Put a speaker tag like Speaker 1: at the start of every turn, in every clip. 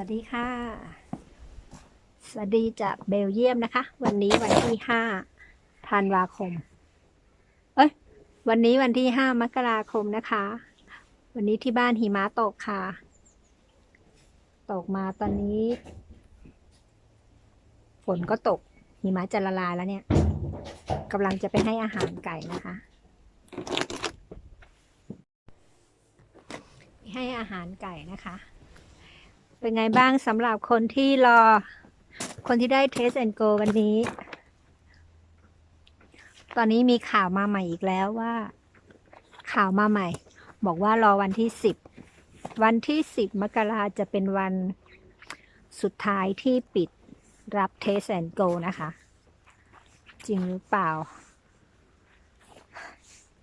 Speaker 1: วัสดีค่ะ สวัสดีจากเบลเยียมนะคะ วันนี้วันที่ห้าธันวาคม เอ้ย วันนี้วันที่ห้ามกราคมนะคะ วันนี้ที่บ้านหิมะตกค่ะ ตกมาตอนนี้ ฝนก็ตก หิมะจะละลายแล้วเนี่ยกำลังจะไปให้อาหารไก่นะคะ ให้อาหารไก่นะคะ เป็นไงบ้างสำหรับคนที่รอ คนที่ได้เทสแอนโกวันนี้ ตอนนี้มีข่าวมาใหม่อีกแล้วว่า ข่าวมาใหม่ บอกว่ารอวันที่สิบวันที่สิบมกราจะเป็นวันสุดท้ายที่ปิดรับเทสแอนโกนะคะ จริงหรือเปล่า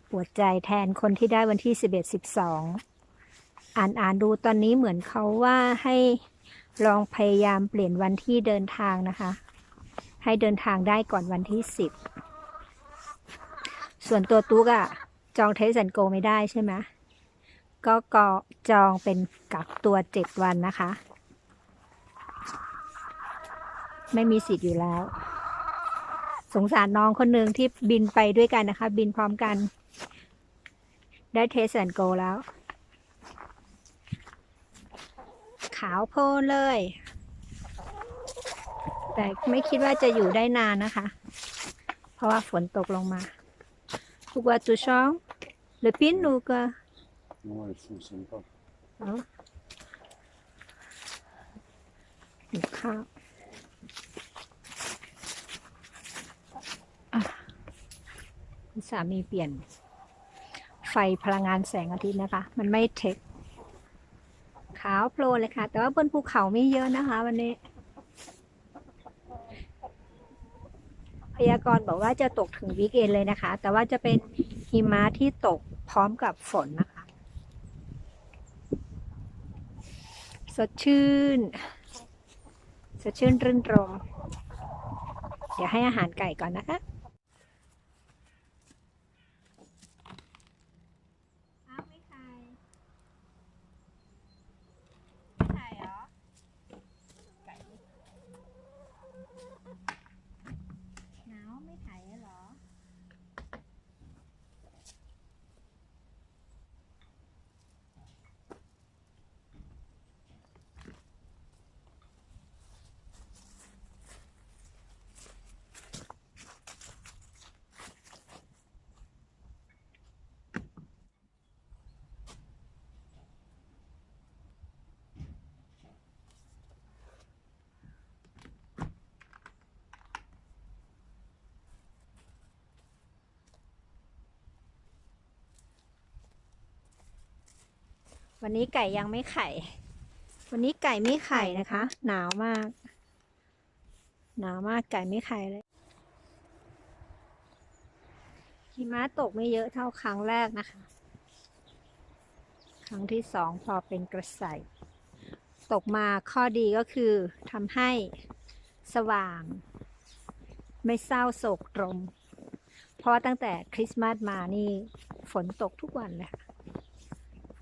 Speaker 1: ปวดใจแทนคนที่ได้วันที่สิบเอ็ดสิบสอง อ่านอ่านดูตอนนี้เหมือนเขาว่าให้ลองพยายามเปลี่ยนวันที่เดินทางนะคะ ให้เดินทางได้ก่อนวันที่สิบส่วนตัวตุ๊กอะจองเทสแอนโกไม่ได้ใช่ไหมก็กอจองเป็นกักตัวเจ็ดวันนะคะ ไม่มีสิทธิ์อยู่แล้ว สงสารน้องคนหนึ่งที่บินไปด้วยกันนะคะ บินพร้อมกัน ได้เทสแอนโกแล้ว ขาวโพลนเลย แต่ไม่คิดว่าจะอยู่ได้นานนะคะ เพราะว่าฝนตกลงมาลูกว่าตัวช่องหรือปิ้นลูกอะ
Speaker 2: Non, elle ne fonctionne pas.
Speaker 1: เอาหิวข้าวอะคุณสามีเปลี่ยน ไฟพลังงานแสงอาทิตย์นะคะ มันไม่เทคขาวโพลนเลยค่ะ แต่ว่าบนภูเขาไม่เยอะนะคะ วันนี้ พยากรณ์บอกว่าจะตกถึงวีคเอนเลยนะคะ แต่ว่าจะเป็นหิมะที่ตกพร้อมกับฝนนะคะ สดชื่น สดชื่นรื่นรมเดี๋ยวให้อาหารไก่ก่อนนะคะอ้าวไม่ไข่ไม่ไข่เหรอ ไก่หนาวไม่ไข่เหรอ วันนี้ไก่ยังไม่ไข่ วันนี้ไก่ไม่ไข่นะคะ หนาวมาก หนาวมากไก่ไม่ไข่เลยหิมะตกไม่เยอะเท่าครั้งแรกนะคะ ครั้งที่สองพอเป็นกระใสตกมาข้อดีก็คือทำให้สว่าง ไม่เศร้าโศกตรม เพราะว่าตั้งแต่คริสต์มาสมานี่ฝนตกทุกวันเลยค่ะฝ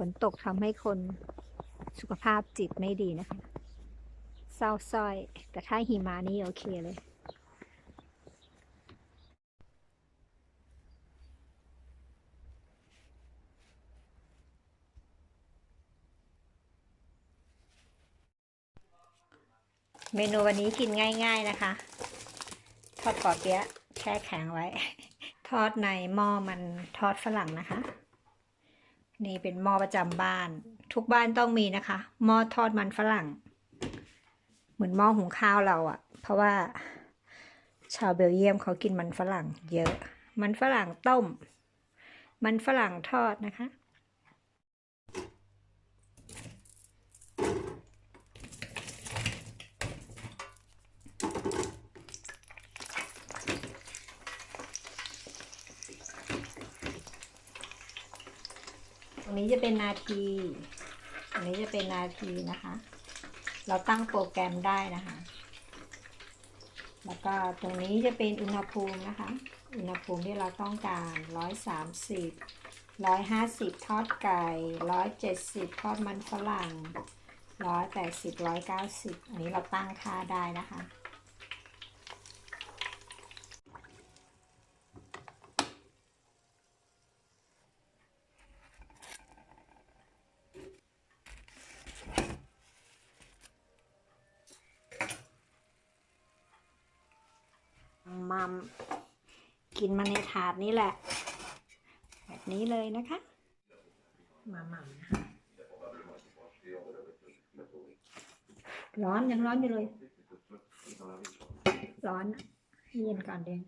Speaker 1: นตกทำให้คนสุขภาพจิตไม่ดีนะคะเศร้าสร้อย แต่ถ้าหิมะนี่โอเคเลย เมนูวันนี้กินง่าย ๆนะคะ ทอดปอเปี๊ยะแช่แข็งไว้ ทอดในหม้อมันทอดฝรั่งนะคะ นี่เป็นหม้อประจำบ้าน ทุกบ้านต้องมีนะคะ หม้อทอดมันฝรั่ง เหมือนหม้อหุงข้าวเราอะ่ะเพราะว่าชาวเบลเยียมเขากินมันฝรั่ง เยอะ มันฝรั่งต้ม มันฝรั่งทอดนะคะ ตรงนี้จะเป็นนาทีตรงนี้จะเป็นนาทีนะคะ เราตั้งโปรแกรมได้นะคะ แล้วก็ตรงนี้จะเป็นอุณหภูมินะคะ อุณหภูมิที่เราต้องการร้อยสามสิบร้อยห้าสิบทอดไก่ร้อยเจ็ดสิบทอดมันฝรั่งร้อยแปดสิบร้อยเก้าสิบอันนี้เราตั้งค่าได้นะคะ มัมกินมาในถาดนี้แหละ แบบนี้เลยนะคะมามัมนะคะร้อนยังร้อนอยู่เลย ร้อนเย็นก่อนเดง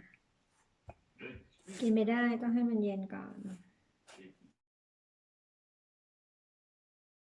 Speaker 1: กินไม่ได้ต้องให้มันเย็นก่อน